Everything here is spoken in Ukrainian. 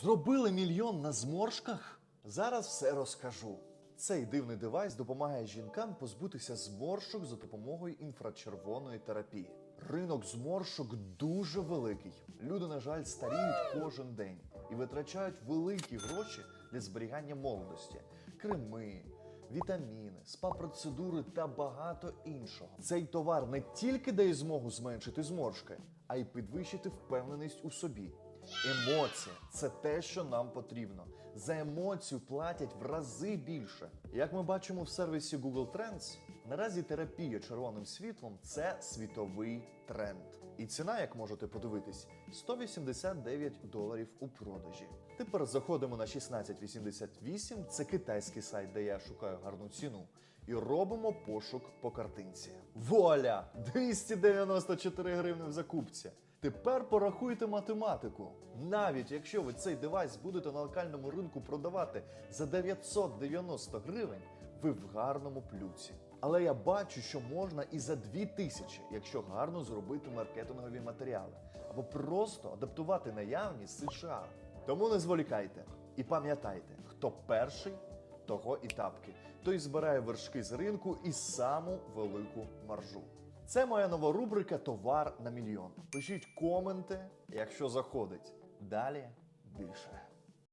Зробили мільйон на зморшках? Зараз все розкажу. Цей дивний девайс допомагає жінкам позбутися зморшок за допомогою інфрачервоної терапії. Ринок зморшок дуже великий. Люди, на жаль, старіють кожен день і витрачають великі гроші для зберігання молодості, креми, вітаміни, спа-процедури та багато іншого. Цей товар не тільки дає змогу зменшити зморшки, а й підвищити впевненість у собі. Емоція це те, що нам потрібно. За емоцію платять в рази більше. Як ми бачимо в сервісі Google Trends, наразі терапія червоним світлом це світовий тренд. І ціна, як можете подивитись, 189 доларів у продажі. Тепер заходимо на 1688, це китайський сайт, де я шукаю гарну ціну, і робимо пошук по картинці. Вуаля! 294 гривни в закупці. Тепер порахуйте математику. Навіть якщо ви цей девайс будете на локальному ринку продавати за 990 гривень, ви в гарному плюсі. Але я бачу, що можна і за 2000, якщо гарно зробити маркетингові матеріали, або просто адаптувати наявні з США. Тому не зволікайте і пам'ятайте, хто перший, того і тапки. Той збирає вершки з ринку і саму велику маржу. Це моя нова рубрика Товар на мільйон. Пишіть коменти, якщо заходить. Далі більше.